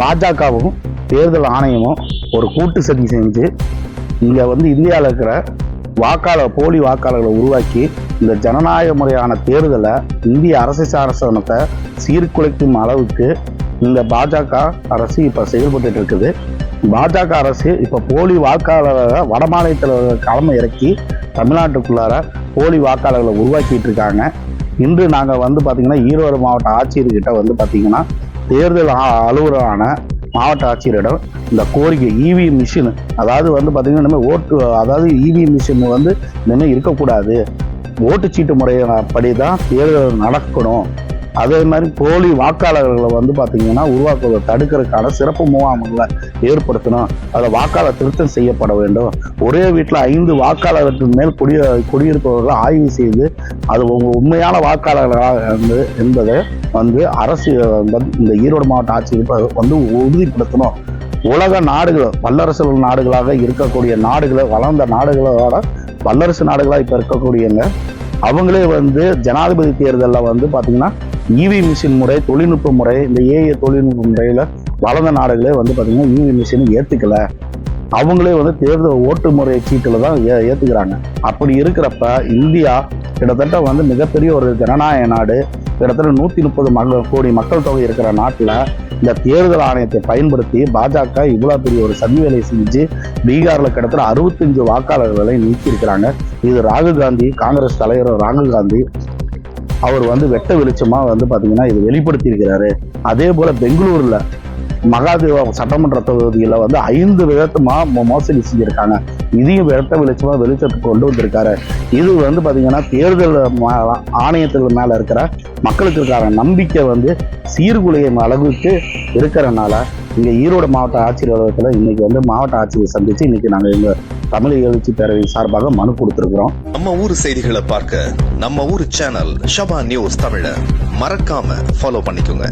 பாஜகவும் தேர்தல் ஆணையமும் ஒரு கூட்டு சதி செஞ்சு இங்கே வந்து இந்தியாவில் இருக்கிற வாக்காளர் போலி வாக்காளர்களை உருவாக்கி இந்த ஜனநாயக முறையான தேர்தலை இந்திய அரசு சாசனத்தை சீர்குலைக்கும் அளவுக்கு இந்த பாஜக அரசு இப்போ செயல்பட்டு இருக்குது. பாஜக அரசு இப்போ போலி வாக்காளரை வடமாநிலத்தில் களம் இறக்கி தமிழ்நாட்டுக்குள்ளார போலி வாக்காளர்களை உருவாக்கிட்டு இருக்காங்க. இன்று நாங்கள் வந்து பார்த்திங்கன்னா ஈரோடு மாவட்ட ஆட்சியர்கிட்ட வந்து பார்த்திங்கன்னா தேர்தல் அலுவலரான மாவட்ட ஆட்சியரிடம் இந்த கோரிக்கை இவிஎம் மிஷின் அதாவது வந்து பார்த்திங்கன்னா இனிமேல் ஓட்டு அதாவது இவிஎம் மிஷின் வந்து இனிமேல் இருக்கக்கூடாது. ஓட்டுச்சீட்டு முறைப்படி தான் தேர்தல் நடக்கணும். அதே மாதிரி போலி வாக்காளர்களை வந்து பார்த்தீங்கன்னா உருவாக்குவதை தடுக்கிறதுக்கான சிறப்பு முகாம்களை ஏற்படுத்தணும். அதில் வாக்காளர் திருத்தம் செய்யப்பட வேண்டும். ஒரே வீட்டில் ஐந்து வாக்காளருக்கு மேல் குடி குடியிருப்பவர்களை ஆய்வு செய்து அது உங்கள் உண்மையான வாக்காளர்களாக இருந்து என்பதை வந்து அரசு வந்து இந்த ஈரோடு மாவட்ட ஆட்சியர் வந்து உறுதிப்படுத்தணும். உலக நாடுகள் வல்லரசு நாடுகளாக இருக்கக்கூடிய நாடுகளை வளர்ந்த நாடுகளோட வல்லரசு நாடுகளாக இப்போ இருக்கக்கூடியங்க அவங்களே வந்து ஜனாதிபதி தேர்தலில் வந்து பார்த்திங்கன்னா இவி மிஷின் முறை தொழில்நுட்ப முறை இந்த ஏஐ தொழில்நுட்ப முறையில் வளர்ந்த நாடுகளே வந்து பார்த்தீங்கன்னா இவி மிஷினை ஏற்றுக்கல அவங்களே வந்து தேர்தல் ஓட்டு முறை சீட்டில் தான் ஏ ஏற்றுக்கிறாங்க அப்படி இருக்கிறப்ப இந்தியா கிட்டத்தட்ட வந்து மிகப்பெரிய ஒரு ஜனநாயக நாடு. கிட்டத்தட்ட நூற்றி முப்பது மக்கள் கோடி மக்கள் தொகை இருக்கிற நாட்டில் இந்த தேர்தல் ஆணையத்தை பயன்படுத்தி பாஜக இவ்வளோ பெரிய ஒரு சதி வேலை செஞ்சு பீகாரில் கிட்டத்தட்ட அறுபத்தஞ்சு வாக்காளர்களை நீக்கியிருக்கிறாங்க. இது ராகுல் காந்தி காங்கிரஸ் தலைவர் ராகுல் காந்தி அவர் வந்து வெட்ட வெளிச்சமா வந்து பாத்தீங்கன்னா இது வெளிப்படுத்தியிருக்கிறாரு. அதே போல பெங்களூர்ல மகாதேவா சட்டமன்ற தொகுதியில வந்து ஐந்து விதத்துமா மோசடி செஞ்சிருக்காங்க. இதையும் வெட்ட வெளிச்சமா வெளிச்சத்துக்கு கொண்டு வந்திருக்காரு. இது வந்து பாத்தீங்கன்னா தேர்தல் ம- ஆணையத்தில் மேல இருக்கிற மக்களுக்கு இருக்கிற நம்பிக்கை வந்து சீர்குலையும் அளவுக்கு இருக்கிறனால இங்க ஈரோடு மாவட்ட ஆட்சியர் அலுவலகத்தில் இன்னைக்கு வந்து மாவட்ட ஆட்சியரை சந்திச்சு இன்னைக்கு நாங்கள் எங்க தமிழ் எழுச்சி பேரவை சார்பாக மனு கொடுத்திருக்கிறோம். நம்ம ஊர் செய்திகளை பார்க்க நம்ம ஊர் சேனல் ஷபா நியூஸ் தமிழ மறக்காம ஃபாலோ பண்ணிக்கோங்க.